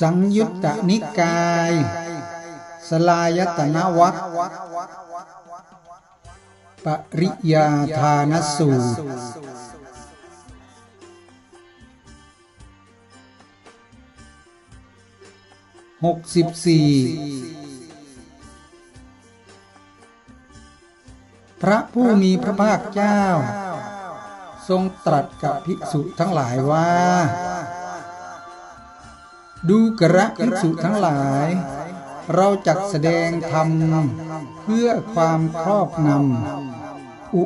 สังยุตตนิกาย สลายตนวัคปริยาทานสูตร หกสิบสี่พระผู้มีพระภาคเจ้า ทรงตรัสกับภิกษุทั้งหลายว่า ดูกระภิกษุทั้งหลาย เราจักแสดงธรรมเพื่อความครอบงำอุ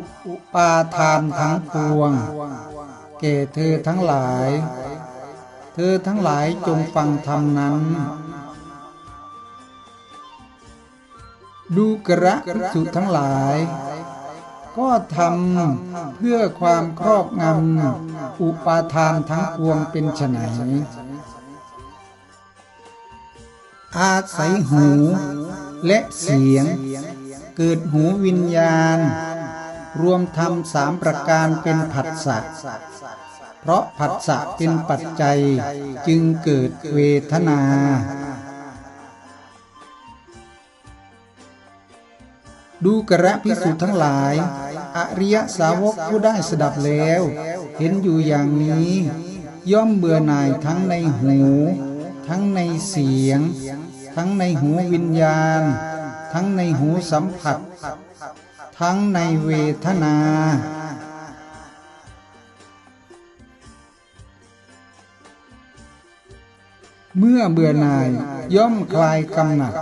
ปาทานทั้งปวงแก่เธอทั้งหลาย เธอทั้งหลายจงฟังธรรมนั้น ดูกระภิกษุทั้งหลาย ก็ทำเพื่อความครอบงำอุปาทานทั้งปวงเป็นไฉน อาศัยหูและเสียง เกิดหูวิญญาณ รวมทำสามประการเป็นผัสสะเพราะผัสสะเป็นปัจจัยจึงเกิดเวทนา ดูกระพิสุทั้งหลาย อริยสาวกผู้ได้สดับแล้ว เห็นอยู่อย่างนี้ ย่อมเบื่อหน่ายทั้งในหู ทั้งในเสียง ทั้งในหูวิญญาณ ทั้งในหูสัมผัส ทั้งในเวทนา เมื่อเบื่อหน่ายย่อมคลายกำหนัด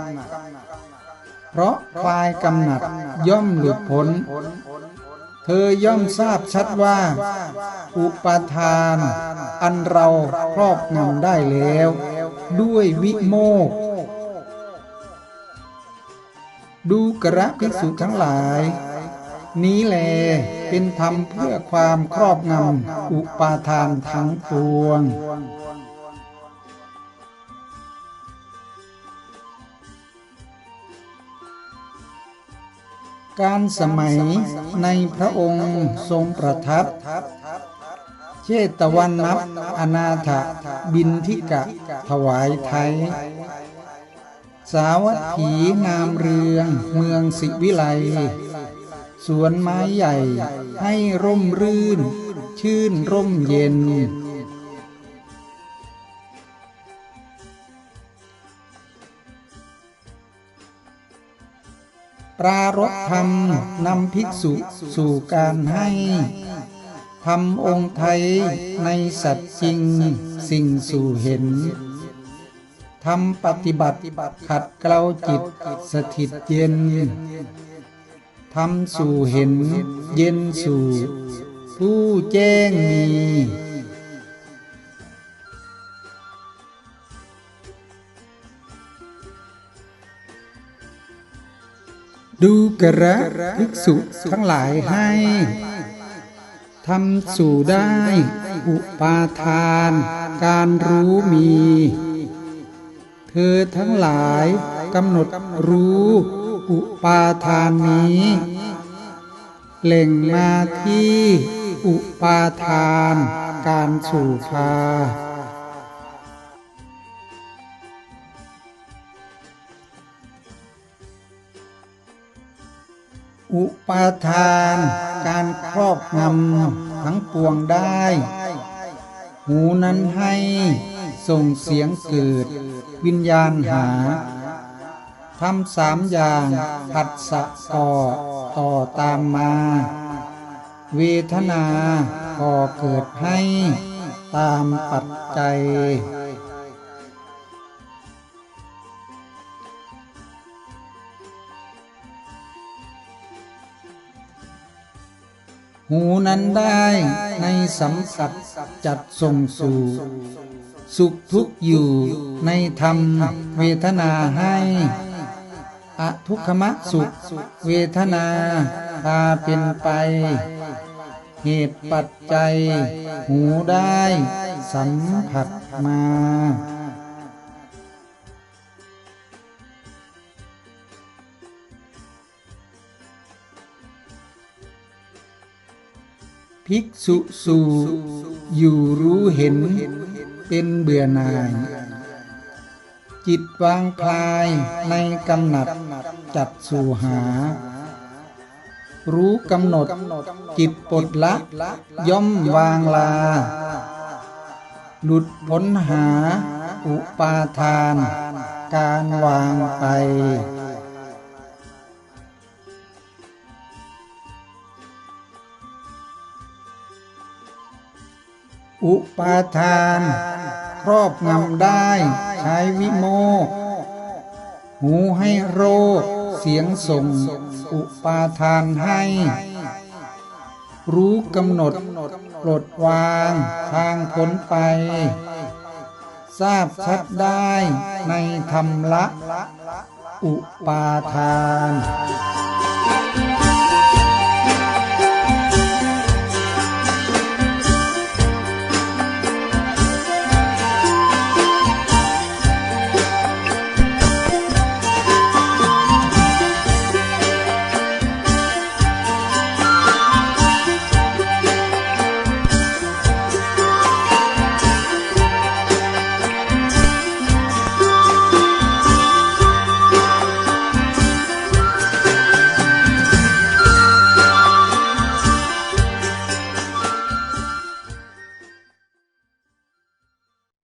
เพราะคลายกำหนัดย่อมหลุดพ้นเธอย่อมทราบชัดว่า อุปาทาน อันเราครอบงำได้แล้ว ด้วยวิโมก ดูกระภิกษุทั้งหลาย นี้แลเป็นธรรมเพื่อความครอบงำอุปาทานทั้งปวง การสมัยในพระองค์ทรงประทับเชตวันนับอนาถบินทิกะถวายไทย สาวัตถีงามเรือง เมืองสิวิไลสวนไม้ใหญ่ให้ร่มรื่น ชื่นร่มเย็น ปรารถธรรมนำภิกษุสู่การให้ทำองค์ไทยในสัตว์จริงสิ่งสู่เห็น ทำปฏิบัติขัดเกลาจิตสถิตเย็นทำสู่เห็นเย็นสู่ ผู้แจ้งมีดูกระภิกษุทั้งหลายให้ทำสู่ได้ อุปาทาน การรู้มี เธอทั้งหลายกำหนดรู้อุปาทานนี้เล่งมาที่อุปาทานการสู่พาอุปาทานการครอบงำทั้งปวงได้ หูนั้นให้ ส่งเสียงเกิด วิญญาณหาทำสามอย่างผัสสะก่อต่อตามมา เวทนาก่อเกิดให้ตามปัจจัยหูนั้นได้ในสัมผัสจัดส่งสู่ สุขทุกอยู่ในธรรมเวทนาให้อทุกขมะสุขเวทนาพาเป็นไป เหตุปัจจัย หูได้สัมผัสมา ภิกษุสูอยู่รู้เห็น เป็นเบื่อหน่าย จิตวางคลายในกำหนัดจัดสู่หา รู้กำหนดจิตปลดละย่อมวางลา หลุดพ้นหาอุปาทาน การวางไป อุปาทาน ครอบงำได้ ใช้วิโมกหูให้โรค เสียงส่ง อุปาทานให้ รู้กำหนดปลดวางทางพ้นไป ทราบชัดได้ในธรรมละ อุปาทาน